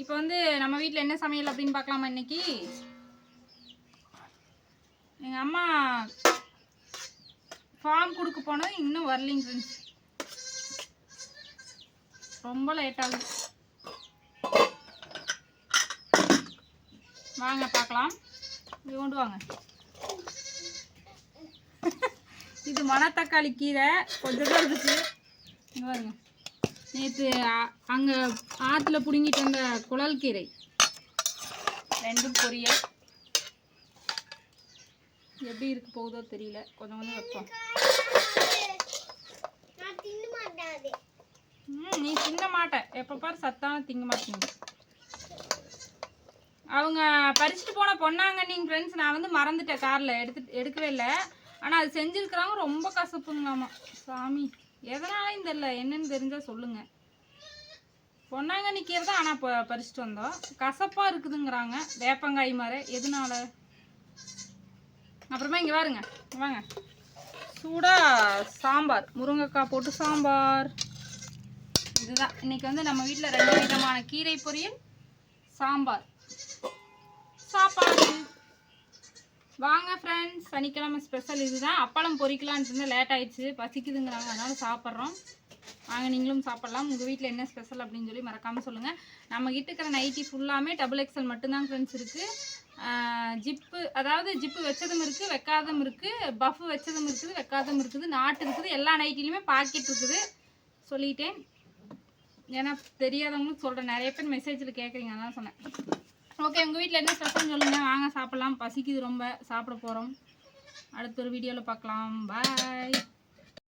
இப்போ வந்து நம்ம வீட்டில் என்ன சமையல் அப்படின்னு பார்க்கலாமா இன்னைக்கு? எங்கள் அம்மா ஃபார்ம் கொடுக்க போனது இன்னும் வரலிங்க ஃப்ரெண்ட்ஸ் ரொம்ப லேட் ஆகுது. வாங்க பார்க்கலாம். இது கொண்டு வாங்க. இது மணத்தக்காளி கீரை. கொஞ்சம் தான் இருந்துச்சு இங்கே பாருங்க. நேற்று அங்கே ஆற்றுல பிடுங்கிட்டு வந்த குழல் கீரை. ரெண்டும் பொரியல். எப்படி இருக்க போகுதோ தெரியல. கொஞ்சம் கொஞ்சம் வைப்போம். மாட்டேன் நீ திங்க மாட்ட. எப்போ பாரு சத்தான திங்க மாட்டீங்க அவங்க பறிச்சுட்டு போன பொன்னாங்கண்ணிங்க ஃப்ரெண்ட்ஸ் நான் வந்து மறந்துட்டேன். காரில் எடுத்து எடுக்கவே இல்லை. ஆனால் அது செஞ்சுருக்குறாங்க ரொம்ப கசப்புங்களாமா. சாமி. எதனாலையும் தெரில என்னன்னு தெரிஞ்சால் சொல்லுங்கள் பொன்னாங்கண்ணி கீரை தான் ஆனால் இப்போ பறிச்சுட்டு வந்தோம். கசப்பாக இருக்குதுங்கிறாங்க. வேப்பங்காய் மாதிரி. எதனால? அப்புறமா இங்கே பாருங்க வாங்க. சூடாக சாம்பார். முருங்கைக்காய் போட்டு சாம்பார். இதுதான். இன்றைக்கி வந்து நம்ம வீட்டில் ரெண்டு விதமான கீரை பொரியல் சாம்பார். சாப்பாடு. வாங்க சனிக்கிழமை ஸ்பெஷல் இதுதான். அப்பளம் பொறிக்கலான்ட்டு இருந்தால் லேட் ஆயிடுச்சு. பசிக்குதுங்கிறாங்க. அதனால சாப்பிட்றோம். வாங்க நீங்களும் சாப்பிட்லாம். உங்கள் வீட்டில் என்ன ஸ்பெஷல் அப்படின்னு சொல்லி மறக்காமல் சொல்லுங்கள் நம்ம கிட்ட இருக்கிற நைட்டி ஃபுல்லாமே டபுள் எக்ஸல் மட்டும்தான் ஃப்ரெண்ட்ஸ் இருக்குது ஜிப்பு அதாவது ஜிப்பு வச்சதும் இருக்குது வைக்காததும் இருக்குது பஃப் வச்சதும் இருக்குது வைக்காததும் இருக்குது நாட்டு இருக்குது. எல்லா நைட்டிலையுமே பாக்கெட் இருக்குது. சொல்லிட்டேன். ஏன்னா தெரியாதவங்களுக்கு சொல்கிறேன் நிறைய பேர் மெசேஜில் கேட்குறீங்க அதான் சொன்னேன். ஓகே உங்கள் வீட்டில் என்ன ஸ்பெஷல் சொல்லுங்கள் வாங்க சாப்பிட்லாம். பசிக்குது ரொம்ப. சாப்பிட போகிறோம் அடுத்த ஒரு வீடியோவில் பார்க்கலாம். பாய்